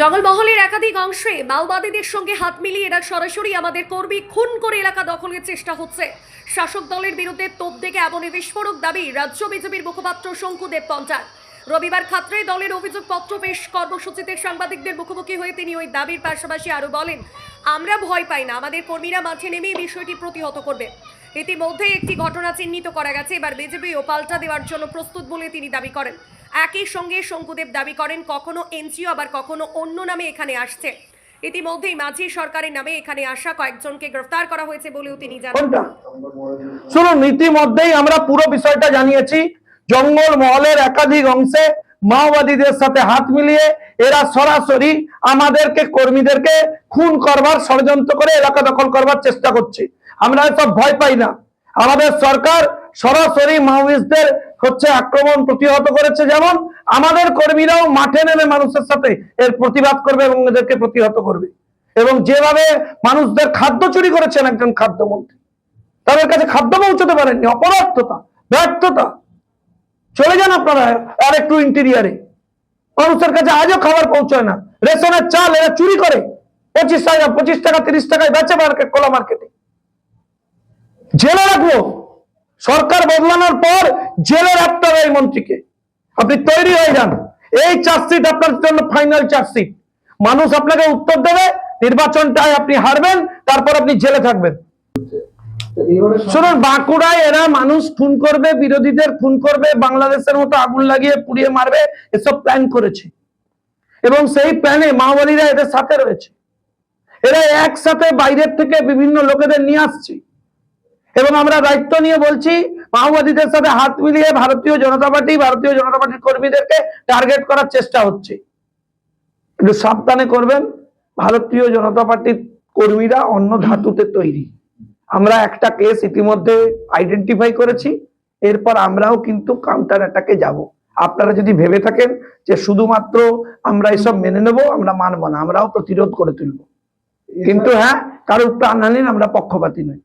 জঙ্গলমহলের একাধিক অংশে মাওবাদীদের সঙ্গে হাত মিলিয়ে এরা সরাসরি আমাদের কর্মী খুন করে এলাকা দখলের চেষ্টা হচ্ছে। শাসক দলের বিরুদ্ধে তোপ থেকে এমনই বিস্ফোরক দাবি রাজ্য বিজেপির মুখপাত্র শঙ্কুদেব পঞ্চাল রবিবার খাত্রে দলের অভিযোগপত্র পেশ কর্মসূচিতে সাংবাদিকদের মুখোমুখি হয়ে তিনি ওই দাবির পাশাপাশি আরও বলেন, আমরা ভয় পাই না, আমাদের কর্মীরা মাঠে নেমে বিষয়টি প্রতিহত করবে। ইতিমধ্যে একটি ঘটনা চিহ্নিত করা গেছে। এবার বিজেপি ও পাল্টা দেওয়ার জন্য প্রস্তুত বলে তিনি দাবি করেন। একই সঙ্গে শঙ্কুদেব দাবি করেন কখনো এনজিও আবার কখনো অন্য নামে এখানে আসছে। ইতিমধ্যেই মাঝি সরকারের নামে এখানে আসা কয়েকজনকে গ্রেফতার করা হয়েছে বলেও তিনি জানান। শুনুন ইতিমধ্যেই আমরা পুরো বিষয়টা জানিয়েছি। জঙ্গল মহলের একাধিক অংশে মাওবাদীদের সাথে হাত মিলিয়ে এরা সরাসরি আমাদেরকে, কর্মীদেরকে খুন করবার, ষড়যন্ত্র করে এলাকা দখল করবার চেষ্টা করছে। আমরা এসব ভয় পাই না। আমাদের সরকার সরাসরি মাওয়িস্টদের হচ্ছে আক্রমণ প্রতিহত করেছে যেমন আমাদের কর্মীরাও মাঠে নেমে মানুষের সাথে এর প্রতিবাদ করবে এবং এদেরকে প্রতিহত করবে। এবং যেভাবে মানুষদের খাদ্য চুরি করেছেন একজন খাদ্যমন্ত্রী, তাদের কাছে খাদ্য পৌঁছতে পারেননি অপরার্থতা ব্যর্থতা। চলে যান আপনারা আর একটু ইন্টেরিয়ারে মানুষের কাছে আজও খাবার পৌঁছায় না। রেশনের চাল এরা চুরি করে। পঁচিশ টাকা পঁচিশ টাকা, তিরিশ টাকায় বেচে মার্কেট কোলা মার্কেটে জেলে রাখব। সরকার বদলানোর পর জেলে রাখতে হবে এই মন্ত্রীকে। আপনি তৈরি হয়ে যান। এই চার্জশিট আপনার জন্য ফাইনাল চার্জশিট মানুষ আপনাকে উত্তর দেবে, নির্বাচনটায় আপনি হারবেন, তারপর আপনি জেলে থাকবেন। শুনুন, বাঁকুড়ায় এরা মানুষ খুন করবে, বিরোধীদের খুন করবে, বাংলাদেশের মতো আগুন লাগিয়ে পুড়িয়ে মারবে, এসব প্ল্যান করেছে। এবং সেই প্ল্যানে মাওবাদীরা এদের সাথে রয়েছে। এরা একসাথে বাইরের থেকে বিভিন্ন লোকেদের নিয়ে আসছে। এবং আমরা দায়িত্ব নিয়ে বলছি, মাওবাদীদের সাথে হাত মিলিয়ে ভারতীয় জনতা পার্টি, ভারতীয় জনতা পার্টির কর্মীদেরকে টার্গেট করার চেষ্টা হচ্ছে। সাবধানে করবেন, ভারতীয় জনতা পার্টির কর্মীরা অন্য ধাতুতে তৈরি। আমরা একটা কেস ইতিমধ্যে আইডেন্টিফাই করেছি, এরপর আমরাও কিন্তু কাউন্টার অ্যাটাকে যাব। আপনারা যদি ভেবে থাকেন যে শুধুমাত্র আমরা এসব মেনে নেব, আমরা মানব না, আমরাও প্রতিরোধ করে তুলব। কিন্তু হ্যাঁ কারোর প্রাণহানির আমরা পক্ষপাতি নই।